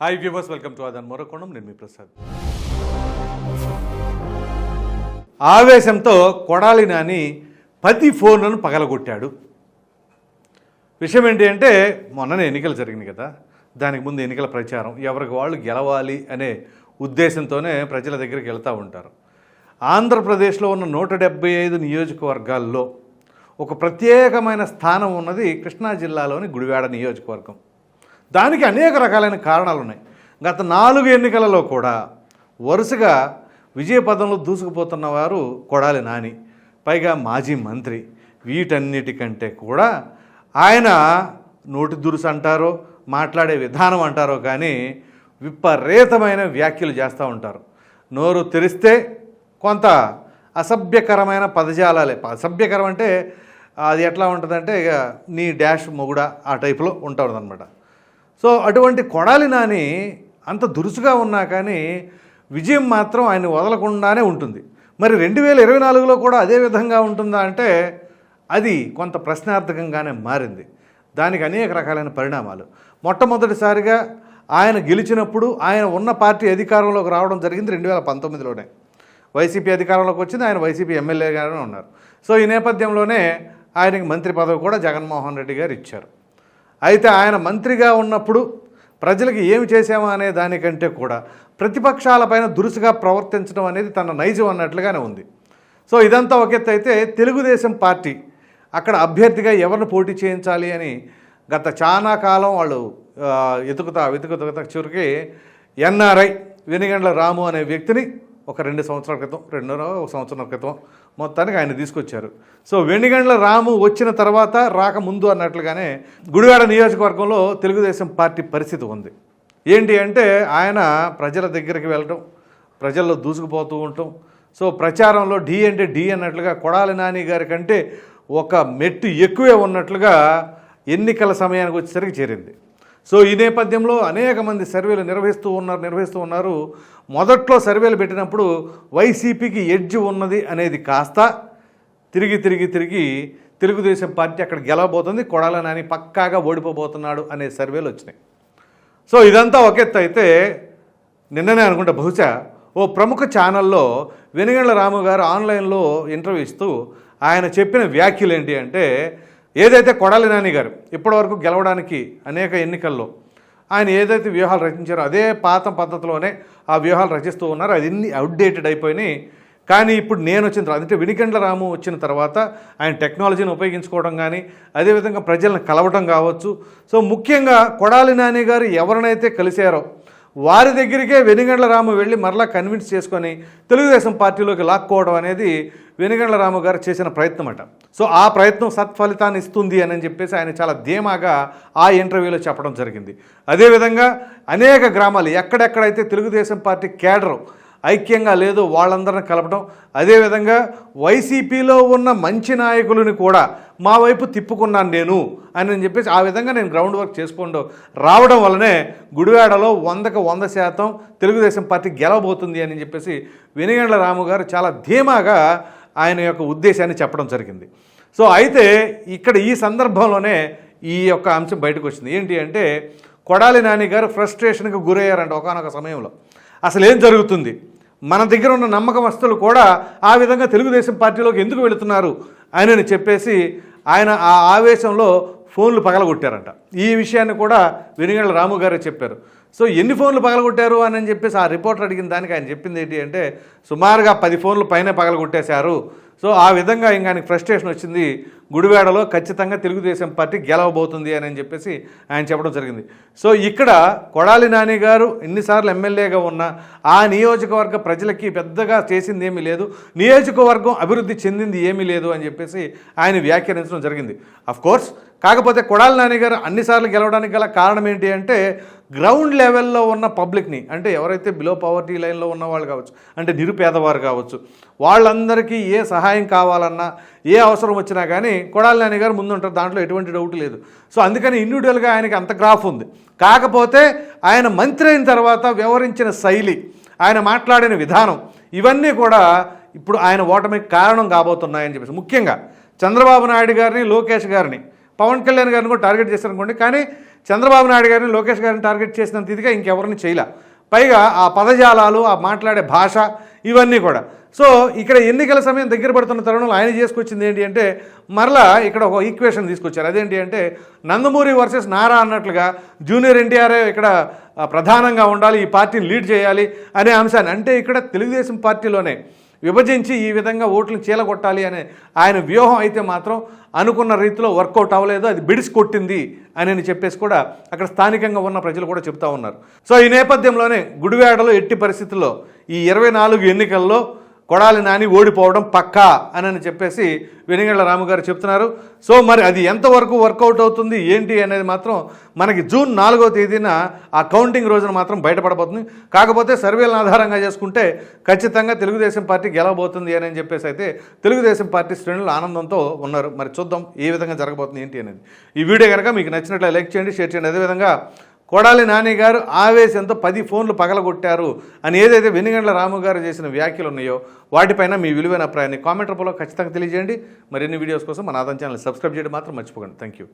Hi viewers welcome to అదన్ మరొకోణం నేను మీ ప్రసాద్ ఆవేశంతో కొడాలి నాని పది ఫోన్లను పగలగొట్టాడు. విషయం ఏంటి అంటే మొన్ననే ఎన్నికలు జరిగినాయి కదా. దానికి ముందు ఎన్నికల ప్రచారం ఎవరికి వాళ్ళు గెలవాలి అనే ఉద్దేశంతోనే ప్రజల దగ్గరికి వెళ్తూ ఉంటారు. ఆంధ్రప్రదేశ్లో ఉన్న నూట డెబ్బై ఐదు నియోజకవర్గాల్లో ఒక ప్రత్యేకమైన స్థానం ఉన్నది కృష్ణా జిల్లాలోని గుడివాడ నియోజకవర్గం. దానికి అనేక రకాలైన కారణాలు ఉన్నాయి గత నాలుగు ఎన్నికలలో కూడా వరుసగా విజయపదంలో దూసుకుపోతున్న వారు కొడాలి నాని పైగా మాజీ మంత్రి. వీటన్నిటికంటే కూడా ఆయన నోటి దురుసు అంటారో మాట్లాడే విధానం అంటారో కానీ విపరీతమైన వ్యాఖ్యలు చేస్తూ ఉంటారు. నోరు తెరిస్తే కొంత అసభ్యకరమైన పదజాలాలే. అసభ్యకరం అంటే అది ఎట్లా ఉంటుందంటే ఇక నీ డాష్ మొగుడ ఆ టైపులో ఉంటుందన్నమాట. సో అటువంటి కొడాలి నాని అంత దురుసుగా ఉన్నా కానీ విజయం మాత్రం ఆయన వదలకుండానే ఉంటుంది. మరి రెండు వేల ఇరవై నాలుగులో కూడా అదే విధంగా ఉంటుందా అంటే అది కొంత ప్రశ్నార్థకంగానే మారింది. దానికి అనేక రకాలైన పరిణామాలు. మొట్టమొదటిసారిగా ఆయన గెలిచినప్పుడు ఆయన ఉన్న పార్టీ అధికారంలోకి రావడం జరిగింది రెండు వేల పంతొమ్మిదిలోనే. వైసీపీ అధికారంలోకి వచ్చింది ఆయన వైసీపీ ఎమ్మెల్యేగానే ఉన్నారు. సో ఈ నేపథ్యంలోనే ఆయనకి మంత్రి పదవి కూడా జగన్మోహన్ రెడ్డి గారు ఇచ్చారు. అయితే ఆయన మంత్రిగా ఉన్నప్పుడు ప్రజలకు ఏమి చేశామా అనే దానికంటే కూడా ప్రతిపక్షాలపైన దురుసుగా ప్రవర్తించడం అనేది తన నైజం అన్నట్లుగానే ఉంది. సో ఇదంతా ఒక ఎత్తు అయితే తెలుగుదేశం పార్టీ అక్కడ అభ్యర్థిగా ఎవరిని పోటీ చేయించాలి అని గత చాలా కాలం వాళ్ళు ఎతుకుతా వెతుకుతా వెతుకుతా చివరికి ఎన్ఆర్ఐ వెనిగండ్ల రాము అనే వ్యక్తిని ఒక రెండు సంవత్సరాల క్రితం రెండున్నర ఒక సంవత్సరం క్రితం మొత్తానికి ఆయన తీసుకొచ్చారు. సో వెండిగండ్ల రాము వచ్చిన తర్వాత రాకముందు అన్నట్లుగానే గుడివాడ నియోజకవర్గంలో తెలుగుదేశం పార్టీ పరిస్థితి ఉంది. ఏంటి అంటే ఆయన ప్రజల దగ్గరికి వెళ్ళటం ప్రజల్లో దూసుకుపోతూ ఉండటం. సో ప్రచారంలో డి అంటే డి అన్నట్లుగా కొడాలి నాని గారి కంటే ఒక మెట్టు ఎక్కువే ఉన్నట్లుగా ఎన్నికల సమయానికి వచ్చేసరికి చేరింది. సో ఈ నేపథ్యంలో అనేక మంది సర్వేలు నిర్వహిస్తూ ఉన్నారు నిర్వహిస్తూ ఉన్నారు. మొదట్లో సర్వేలు పెట్టినప్పుడు వైసీపీకి ఎడ్జ్ ఉన్నది అనేది కాస్త తిరిగి తిరిగి తిరిగి తెలుగుదేశం పార్టీ అక్కడ గెలవబోతుంది కొడాల నాని పక్కాగా ఓడిపోబోతున్నాడు అనే సర్వేలు వచ్చినాయి. సో ఇదంతా ఒక ఎత్తు అయితే నిన్ననే అనుకుంటా బహుశా ఓ ప్రముఖ ఛానల్లో వెనుగండ్ల రాము గారు ఆన్లైన్లో ఇంటర్వ్యూ ఇస్తూ ఆయన చెప్పిన వ్యాఖ్యలు ఏంటి అంటే ఏదైతే కొడాలి నాని గారు ఇప్పటివరకు గెలవడానికి అనేక ఎన్నికల్లో ఆయన ఏదైతే వ్యూహాలు రచించారో అదే పాత పద్ధతిలోనే ఆ వ్యూహాలు రచిస్తూ ఉన్నారు. అది అన్ని అవుట్డేటెడ్ అయిపోయినాయి. కానీ ఇప్పుడు నేను వచ్చిన తర్వాత అంటే వినికండ్ల రాము వచ్చిన తర్వాత ఆయన టెక్నాలజీని ఉపయోగించుకోవడం కానీ అదేవిధంగా ప్రజలను కలవటం కావచ్చు. సో ముఖ్యంగా కొడాలి నాని గారు ఎవరినైతే కలిశారో వారి దగ్గరికే వెనుగండ్ల రాము వెళ్ళి మరలా కన్విన్స్ చేసుకొని తెలుగుదేశం పార్టీలోకి లాక్కోవడం అనేది వెనుగండ్ల రాము గారు చేసిన ప్రయత్నం అట సో ఆ ప్రయత్నం సత్ఫలితాన్ని ఇస్తుంది అని చెప్పేసి ఆయన చాలా ధీమాగా ఆ ఇంటర్వ్యూలో చెప్పడం జరిగింది. అదేవిధంగా అనేక గ్రామాలు ఎక్కడెక్కడైతే తెలుగుదేశం పార్టీ కేడరు ఐక్యంగా లేదు వాళ్ళందరిని కలపడం అదేవిధంగా వైసీపీలో ఉన్న మంచి నాయకులని కూడా మా వైపు తిప్పుకున్నాను నేను అని చెప్పేసి ఆ విధంగా నేను గ్రౌండ్ వర్క్ చేసుకోండు రావడం వల్లనే గుడివాడలో వందకు వంద శాతం తెలుగుదేశం పార్టీ గెలవబోతుంది అని చెప్పేసి వెనుగండ్ల రాము గారు చాలా ధీమాగా ఆయన యొక్క ఉద్దేశాన్ని చెప్పడం జరిగింది. సో అయితే ఇక్కడ ఈ సందర్భంలోనే ఈ యొక్క అంశం బయటకు వచ్చింది. ఏంటి అంటే కొడాలి నాని గారు ఫ్రస్ట్రేషన్కి గురయ్యారంట ఒకనొక సమయంలో. అసలు ఏం జరుగుతుంది? మన దగ్గర ఉన్న నమ్మకమస్తులు కూడా ఆ విధంగా తెలుగుదేశం పార్టీలోకి ఎందుకు వెళుతున్నారు అని చెప్పేసి ఆయన ఆ ఆవేశంలో ఫోన్లు పగలగొట్టారంట. ఈ విషయాన్ని కూడా వెనుగళ్ళ రాము గారే చెప్పారు. సో ఎన్ని ఫోన్లు పగలగొట్టారు అని చెప్పేసి ఆ రిపోర్టర్ అడిగిన దానికి ఆయన చెప్పింది ఏంటి అంటే సుమారుగా పది ఫోన్లు పైన పగలగొట్టేశారు. సో ఆ విధంగా ఇంకా ఆయనకి ఫ్రస్ట్రేషన్ వచ్చింది. గుడివాడలో ఖచ్చితంగా తెలుగుదేశం పార్టీ గెలవబోతుంది అని చెప్పేసి ఆయన చెప్పడం జరిగింది. సో ఇక్కడ కొడాలి నాని గారు ఎన్నిసార్లు ఎమ్మెల్యేగా ఉన్నా ఆ నియోజకవర్గ ప్రజలకి పెద్దగా చేసింది ఏమీ లేదు. నియోజకవర్గం అభివృద్ధి చెందింది ఏమీ లేదు అని చెప్పేసి ఆయన వ్యాఖ్యానించడం జరిగింది. అఫ్ కోర్స్ కాకపోతే కొడాలి నాని గారు అన్నిసార్లు గెలవడానికి గల కారణం ఏంటి అంటే గ్రౌండ్ లెవెల్లో ఉన్న పబ్లిక్ని అంటే ఎవరైతే బిలో పవర్టీ లైన్లో ఉన్న వాళ్ళు కావచ్చు అంటే నిరుపేదవారు కావచ్చు వాళ్ళందరికీ ఏ సహాయం కావాలన్నా ఏ అవసరం వచ్చినా కానీ కొడాలి నాని గారు ముందుంటారు. దాంట్లో ఎటువంటి డౌట్ లేదు. సో అందుకని ఇండివిజువల్గా ఆయనకి అంత గ్రాఫ్ ఉంది. కాకపోతే ఆయన మంత్రి అయిన తర్వాత వ్యవహరించిన శైలి ఆయన మాట్లాడిన విధానం ఇవన్నీ కూడా ఇప్పుడు ఆయన ఓటమికి కారణం కాబోతున్నాయని చెప్పేసి. ముఖ్యంగా చంద్రబాబు నాయుడు గారిని లోకేష్ గారిని పవన్ కళ్యాణ్ గారిని కూడా టార్గెట్ చేశారనుకోండి. కానీ చంద్రబాబు నాయుడు గారిని లోకేష్ గారిని టార్గెట్ చేసినంత ఇదిగా ఇంకెవరిని చేయలే. పైగా ఆ పదజాలాలు ఆ మాట్లాడే భాష ఇవన్నీ కూడా. సో ఇక్కడ ఎన్నికల సమయం దగ్గర పడుతున్న తరుణంలో ఆయన చేసుకొచ్చింది ఏంటి అంటే మరలా ఇక్కడ ఒక ఈక్వేషన్ తీసుకొచ్చారు. అదేంటి అంటే నందమూరి వర్సెస్ నారా అన్నట్లుగా జూనియర్ ఎన్టీఆర్ ఇక్కడ ప్రధానంగా ఉండాలి ఈ పార్టీని లీడ్ చేయాలి అనే అంశాన్ని. అంటే ఇక్కడ తెలుగుదేశం పార్టీలోనే విభజించి ఈ విధంగా ఓట్లను చీలగొట్టాలి అనే ఆయన వ్యూహం అయితే మాత్రం అనుకున్న రీతిలో వర్కౌట్ అవ్వలేదు అది బిడిసి కొట్టింది అని చెప్పేసి కూడా అక్కడ స్థానికంగా ఉన్న ప్రజలు కూడా చెప్తా ఉన్నారు. సో ఈ నేపథ్యంలోనే గుడివాడలో ఎట్టి పరిస్థితుల్లో ఈ ఇరవై నాలుగు ఎన్నికల్లో కొడాలి నాని ఓడిపోవడం పక్కా అని అని చెప్పేసి వెనిగళ్ళ రాము గారు చెప్తున్నారు. సో మరి అది ఎంతవరకు వర్కౌట్ అవుతుంది ఏంటి అనేది మాత్రం మనకి జూన్ నాలుగో తేదీన ఆ కౌంటింగ్ రోజున మాత్రం బయటపడబోతుంది. కాకపోతే సర్వేలను ఆధారంగా చేసుకుంటే ఖచ్చితంగా తెలుగుదేశం పార్టీ గెలవబోతుంది అని అని చెప్పేసి అయితే తెలుగుదేశం పార్టీ శ్రేణులు ఆనందంతో ఉన్నారు. మరి చూద్దాం ఏ విధంగా జరగబోతుంది ఏంటి అనేది. ఈ వీడియో కనుక మీకు నచ్చినట్లు లైక్ చేయండి షేర్ చేయండి. అదేవిధంగా కొడాలి నాని గారు ఆవేశంతో పది ఫోన్లు పగలగొట్టారు అని ఏదైతే వెనుగండ్ల రాము గారు చేసిన వ్యాఖ్యలు ఉన్నాయో వాటిపైన మీ విలువైన అభిప్రాయాన్ని కామెంట్ రూపంలో ఖచ్చితంగా తెలియజేయండి. మరిన్ని వీడియోస్ కోసం మన ఆదాయం ఛానల్ సబ్స్క్రైబ్ చేయడం మాత్రం మర్చిపోకండి. Thank you